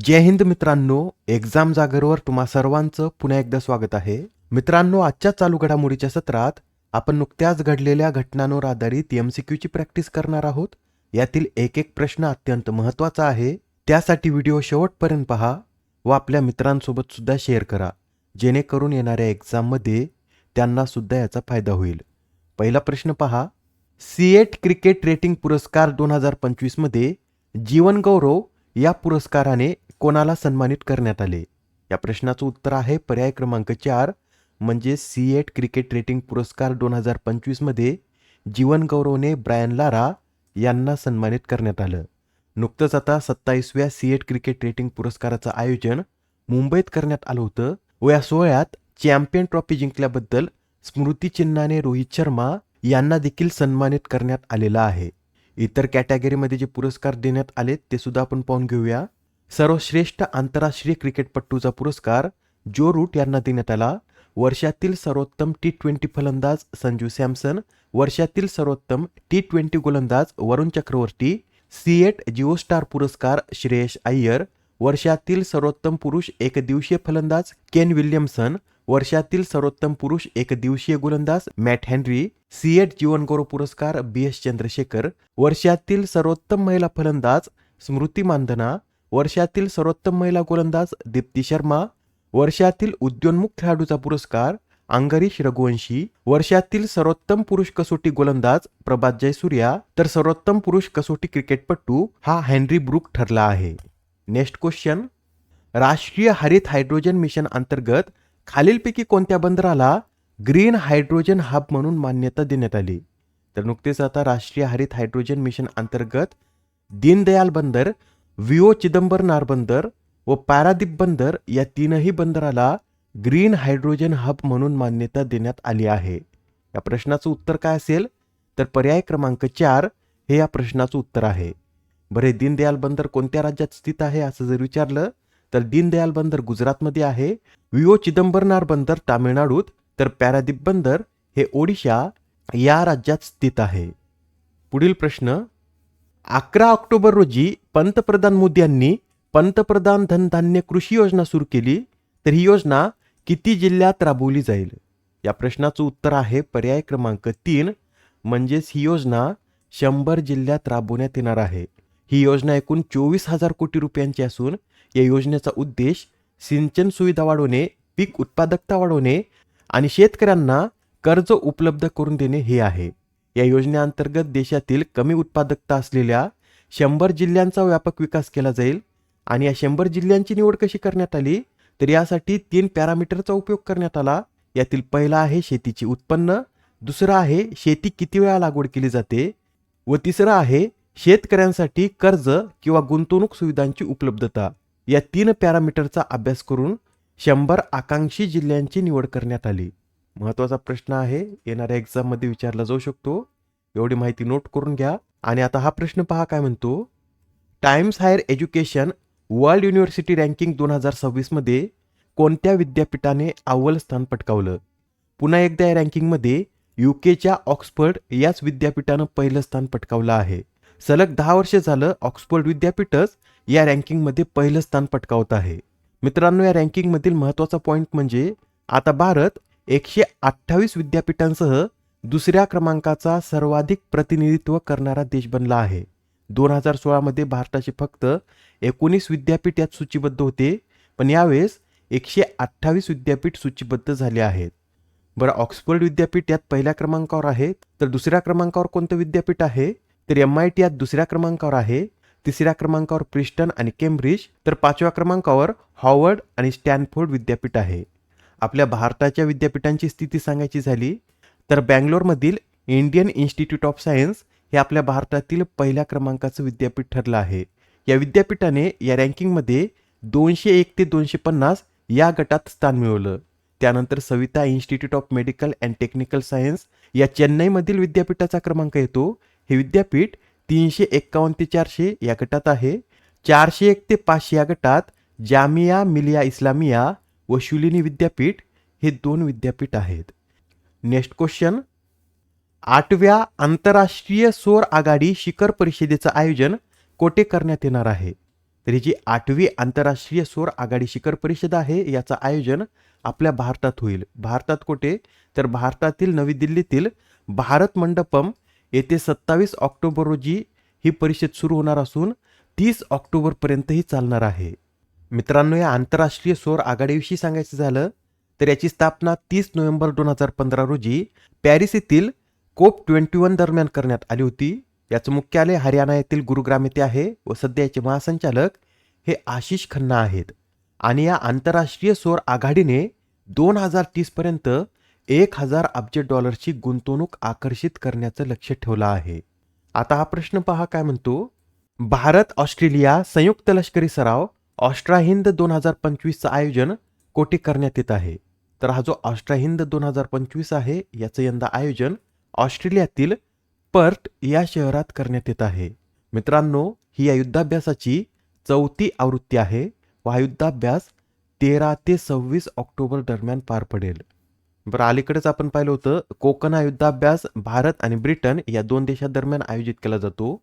जय हिंद मित्रांनो एक्झाम जागरवर तुम्हा सर्वांचं पुन्हा एकदा स्वागत आहे. मित्रांनो आजच्या चालू घडामोडीच्या सत्रात आपण नुकत्याच घडलेल्या घटनांवर आधारित एमसीक्यूची प्रॅक्टिस करणार आहोत. यातील एक एक प्रश्न अत्यंत महत्त्वाचा आहे. त्यासाठी व्हिडिओ शेवटपर्यंत पहा व आपल्या मित्रांसोबत सुद्धा शेअर करा. जेणेकरून येणाऱ्या एक्झाममध्ये त्यांना सुद्धा याचा फायदा होईल. पहिला प्रश्न पहा. सीएट क्रिकेट रेटिंग पुरस्कार दोन हजार पंचवीसमध्ये जीवन गौरव या पुरस्काराने कोणाला सन्मानित करण्यात आले? या प्रश्नाचं उत्तर आहे पर्याय क्रमांक चार म्हणजे सी एट क्रिकेट रेटिंग पुरस्कार दोन हजार पंचवीसमध्ये जीवन गौरवने ब्रायन लारा यांना सन्मानित करण्यात आलं. नुकतंच आता सत्तावीसव्या सी एट क्रिकेट रेटिंग पुरस्काराचं आयोजन मुंबईत करण्यात आलं होतं. व या सोहळ्यात चॅम्पियन ट्रॉफी जिंकल्याबद्दल स्मृतिचिन्हाने रोहित शर्मा यांना देखील सन्मानित करण्यात आलेला आहे. इतर कॅटेगरीमध्ये जे पुरस्कार देण्यात आले ते सुद्धा आपण पाहून घेऊया. सर्वश्रेष्ठ आंतरराष्ट्रीय क्रिकेटपटूचा पुरस्कार जो रूट यांना देण्यात आला. वर्षातील सर्वोत्तम टी ट्वेंटी फलंदाज संजू सॅमसन वर्षातील सर्वोत्तम टी ट्वेंटी गोलंदाज वरुण चक्रवर्ती सीएट जिओ स्टार पुरस्कार श्रेयश अय्यर वर्षातील सर्वोत्तम पुरुष एकदिवसीय फलंदाज केन विल्यमसन वर्षातील सर्वोत्तम पुरुष एकदिवसीय गोलंदाज मॅट हेनरी सीएट जीवनगौरव पुरस्कार बी एस चंद्रशेखर वर्षातील सर्वोत्तम महिला फलंदाज स्मृती मानधना वर्षातील सर्वोत्तम महिला गोलंदाज दीप्ती शर्मा वर्षातील उद्योन्मुख खेळाडूचा पुरस्कार अंगरीश रघुवंशी वर्षातील सर्वोत्तम पुरुष कसोटी गोलंदाज प्रभात जयसूर्या तर सर्वोत्तम पुरुष कसोटी क्रिकेटपटू हा हेनरी ब्रुक ठरला आहे. Next question. राष्ट्रीय हरित हायड्रोजन मिशन अंतर्गत खालीलपैकी कोणत्या बंदराला ग्रीन हायड्रोजन हब म्हणून मान्यता देण्यात आली? तर नुकतेच आता राष्ट्रीय हरित हायड्रोजन मिशन अंतर्गत दीनदयाल बंदर विओ चिदंबर नारबंदर व पारादीप बंदर या तीनही बंदराला ग्रीन हायड्रोजन हब म्हणून मान्यता देण्यात आली आहे. या प्रश्नाचं उत्तर काय असेल? तर पर्याय क्रमांक चार हे या प्रश्नाचं उत्तर आहे. बरे दीनदयाल बंदर कोणत्या राज्यात स्थित आहे असं जर विचारलं तर दीनदयाल बंदर गुजरातमध्ये आहे. विओ चिदंबरनार बंदर तामिळनाडूत तर पॅरादीप बंदर हे ओडिशा या राज्यात स्थित आहे. पुढील प्रश्न अकरा ऑक्टोबर रोजी पंतप्रधान मोदी यांनी पंतप्रधान धनधान्य कृषी योजना सुरू केली तर ही योजना किती जिल्ह्यात राबवली जाईल? या प्रश्नाचं उत्तर आहे पर्याय क्रमांक तीन म्हणजेच ही योजना शंभर जिल्ह्यात राबवण्यात येणार आहे. ही योजना एकूण चोवीस हजार कोटी रुपयांची असून या योजनेचा उद्देश सिंचन सुविधा वाढवणे पीक उत्पादकता वाढवणे आणि शेतकऱ्यांना कर्ज उपलब्ध करून देणे हे आहे. या योजनेअंतर्गत देशातील कमी उत्पादकता असलेल्या शंभर जिल्ह्यांचा व्यापक विकास केला जाईल आणि या शंभर जिल्ह्यांची निवड कशी करण्यात आली तर यासाठी तीन पॅरामीटरचा उपयोग करण्यात आला. यातील पहिला आहे शेतीची उत्पन्न दुसरा आहे शेती किती वेळा लागवड केली जाते व तिसरं आहे शेतकऱ्यांसाठी कर्ज किंवा गुंतवणूक सुविधांची उपलब्धता. या तीन पॅरामीटरचा अभ्यास करून शंभर आकांक्षी जिल्ह्यांची निवड करण्यात आली. महत्त्वाचा प्रश्न आहे. येणाऱ्या एक्झाममध्ये विचारला जाऊ शकतो. एवढी माहिती नोट करून घ्या. आणि आता हा प्रश्न पहा काय म्हणतो. Times Higher Education World University ranking दोन हजार सव्वीसमध्ये कोणत्या विद्यापीठाने अव्वल स्थान पटकावलं? पुन्हा एकदा या रँकिंगमध्ये यू केच्या ऑक्सफर्ड याच विद्यापीठानं पहिलं स्थान पटकावलं आहे. सलग दहा वर्ष झालं ऑक्सफर्ड विद्यापीठच या रँकिंगमध्ये पहिलं स्थान पटकावत आहे. मित्रांनो या रँकिंगमधील महत्त्वाचा पॉईंट म्हणजे आता भारत एकशे अठ्ठावीस विद्यापीठांसह दुसऱ्या क्रमांकाचा सर्वाधिक प्रतिनिधित्व करणारा देश बनला आहे. दोन हजार सोळामध्ये भारताचे फक्त एकोणीस विद्यापीठ यात सूचीबद्ध होते पण यावेळेस एकशे अठ्ठावीस विद्यापीठ सूचीबद्ध झाले आहेत. बरं ऑक्सफर्ड विद्यापीठ यात पहिल्या क्रमांकावर आहे तर दुसऱ्या क्रमांकावर कोणतं विद्यापीठ आहे? तर एम आय टी यात दुसऱ्या क्रमांकावर आहे तिसऱ्या क्रमांकावर प्रिस्टन आणि केम्ब्रिज तर पाचव्या क्रमांकावर हॉवर्ड आणि स्टॅनफोर्ड विद्यापीठ आहे. आपल्या भारताच्या विद्यापीठांची स्थिती सांगायची झाली तर बँगलोरमधील इंडियन इन्स्टिट्यूट ऑफ सायन्स हे आपल्या भारतातील पहिल्या क्रमांकाचं विद्यापीठ ठरलं आहे. या विद्यापीठाने या रँकिंगमध्ये दोनशे एक ते दोनशे पन्नास या गटात स्थान मिळवलं. त्यानंतर Saveetha Institute of Medical and Technical Science या चेन्नईमधील विद्यापीठाचा क्रमांक येतो. हे विद्यापीठ तीनशे एक्कावन्न ते चारशे या गटात आहे. चारशे एक ते पाचशे या गटात जामिया मिलिया इस्लामिया व शुलिनी विद्यापीठ हे दोन विद्यापीठ आहेत. नेक्स्ट क्वेश्चन आठव्या आंतरराष्ट्रीय सौर आघाडी शिखर परिषदेचं आयोजन कोठे करण्यात येणार आहे? तर ही जी आठवी आंतरराष्ट्रीय सौर आघाडी शिखर परिषद आहे याचं आयोजन आपल्या भारतात होईल. भारतात कुठे? तर भारतातील नवी दिल्लीतील भारत मंडपम येथे सत्तावीस ऑक्टोबर रोजी ही परिषद सुरू होणार असून तीस ऑक्टोबरपर्यंत ही चालणार आहे. मित्रांनो या आंतरराष्ट्रीय सौर आघाडीविषयी सांगायचं झालं तर याची स्थापना तीस नोव्हेंबर दोन हजार पंधरा रोजी पॅरिस येथील कोप ट्वेंटी वन दरम्यान करण्यात आली होती. याचं मुख्यालय हरियाणा येथील गुरुग्राम येथे आहे व सध्या याचे महासंचालक हे आशिष खन्ना आहेत. आणि या आंतरराष्ट्रीय सौर आघाडीने दोन हजार तीसपर्यंत एक हजार अब्ज डॉलरची गुंतवणूक आकर्षित करण्याचं लक्ष ठेवलं आहे. आता हा प्रश्न पहा काय म्हणतो? भारत ऑस्ट्रेलिया संयुक्त लष्करी सराव ऑस्ट्रा हिंद दोन हजार पंचवीसचं आयोजन कोठे करण्यात येत आहे. तर हा जो ऑस्ट्रा हिंद दोन हजार पंचवीस आहे याचं यंदा आयोजन ऑस्ट्रेलियातील पर्ट या शहरात करण्यात येत आहे. मित्रांनो ही या युद्धाभ्यासाची चौथी आवृत्ती आहे व हा युद्धाभ्यास तेरा ते सव्वीस ऑक्टोबर दरम्यान पार पडेल. बरं अलीकडेच आपण पाहिलं होतं कोकण हा युद्धाभ्यास भारत आणि ब्रिटन या दोन देशांदरम्यान आयोजित केला जातो.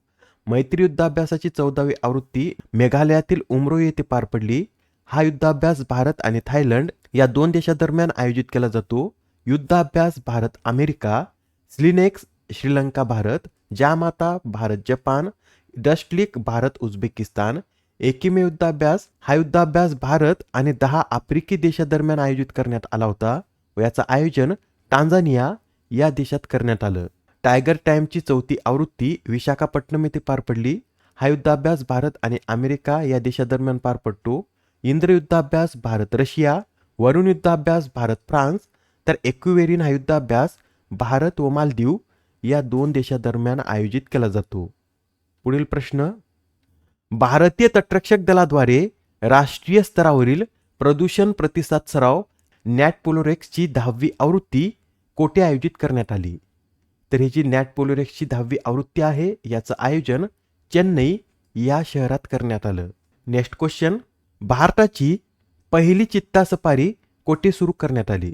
मैत्री युद्धाभ्यासाची चौदावी आवृत्ती मेघालयातील उमरो येथे पार पडली. हा युद्धाभ्यास भारत आणि थायलंड या दोन देशांदरम्यान आयोजित केला जातो. युद्धाभ्यास Bharat America SLINEX Sri Lanka Bharat जामाता Bharat Japan Dustlik Bharat Uzbekistan. एकिमे युद्धाभ्यास हा युद्धाभ्यास भारत आणि दहा आफ्रिकी देशादरम्यान आयोजित करण्यात आला होता. व याचं आयोजन टांझानिया या देशात करण्यात आलं. टायगर टाईमची चौथी आवृत्ती विशाखापट्टणम येथे पार पडली. हा युद्धाभ्यास भारत आणि अमेरिका या देशादरम्यान पार पडतो. इंद्र युद्धाभ्यास भारत रशिया वरुण युद्धाभ्यास भारत फ्रान्स तर एक्युवेरिन हा युद्धाभ्यास भारत व मालदीव या दोन देशादरम्यान आयोजित केला जातो. पुढील प्रश्न. भारतीय तटरक्षक दलाद्वारे राष्ट्रीय स्तरावरील प्रदूषण प्रतिसाद सराव नॅट पोलोरेक्सची दहावी आवृत्ती कोठे आयोजित करण्यात आली? तर ही जी नॅट पोलोरेक्सची दहावी आवृत्ती आहे याचं आयोजन चेन्नई या शहरात करण्यात आलं. नेक्स्ट क्वेश्चन भारताची पहिली चित्ता सफारी कोठे सुरू करण्यात आली?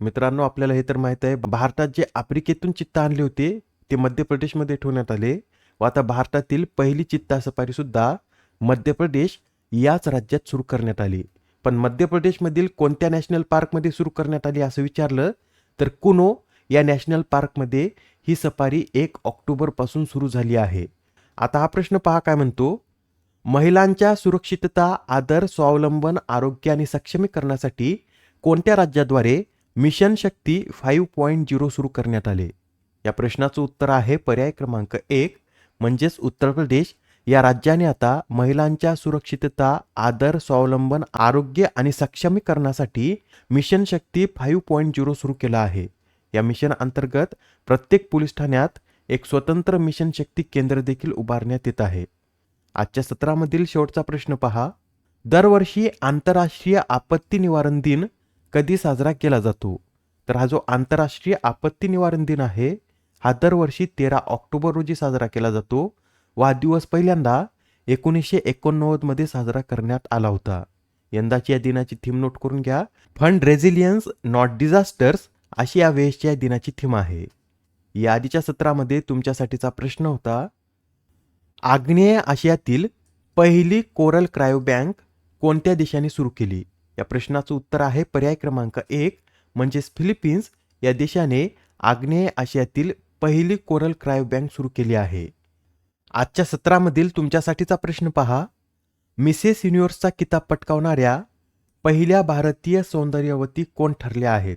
मित्रांनो आपल्याला हे तर माहीत आहे भारतात जे आफ्रिकेतून चित्ता आणले होते ते मध्य प्रदेशमध्ये ठेवण्यात आले. व आता भारतातील पहिली चित्ता सफारी सुद्धा मध्य प्रदेश याच राज्यात सुरू करण्यात आली. पण मध्य प्रदेशमधील कोणत्या नॅशनल पार्कमध्ये सुरू करण्यात आली असं विचारलं तर कुनो या नॅशनल पार्कमध्ये ही सफारी एक ऑक्टोबरपासून सुरू झाली आहे. आता हा प्रश्न पहा काय म्हणतो? महिलांच्या सुरक्षितता आदर स्वावलंबन आरोग्य आणि सक्षमीकरणासाठी कोणत्या राज्याद्वारे mission Shakti five point zero सुरू करण्यात आले? या प्रश्नाचं उत्तर आहे पर्याय क्रमांक एक म्हणजेच उत्तर प्रदेश. या राज्याने आता महिलांच्या सुरक्षितता आदर स्वावलंबन आरोग्य आणि सक्षमीकरणासाठी mission Shakti five point zero सुरू केला आहे. या मिशन अंतर्गत प्रत्येक पोलीस ठाण्यात एक स्वतंत्र मिशन शक्ती केंद्र देखील उभारण्यात येत आहे. आजच्या सत्रामधील शेवटचा प्रश्न पहा. दरवर्षी आंतरराष्ट्रीय आपत्ती निवारण दिन कधी साजरा केला जातो? तर हा जो आंतरराष्ट्रीय आपत्ती निवारण दिन आहे हा दरवर्षी तेरा ऑक्टोबर रोजी साजरा केला जातो. व हा दिवस पहिल्यांदा एकोणीसशे एकोणनव्वदमध्ये साजरा करण्यात आला होता. यंदाची या दिनाची थीम नोट करून घ्या. फंड रेझिलियन्स नॉट डिझास्टर्स अशी या वेळेसच्या दिनाची थीम आहे. या आधीच्या सत्रामध्ये तुमच्यासाठीचा प्रश्न होता आग्नेय आशियातील पहिली कोरल क्रायो बँक कोणत्या देशाने सुरू केली? या प्रश्नाचं उत्तर आहे पर्याय क्रमांक एक म्हणजेच फिलिपिन्स या देशाने आग्नेय आशियातील पहिली कोरल क्रायो बँक सुरू केली आहे. आजच्या सत्रामधील तुमच्यासाठीचा प्रश्न पहा. मिसेस युनिव्हर्सचा किताब पटकावणाऱ्या पहिल्या भारतीय सौंदर्यवती कोण ठरल्या आहेत?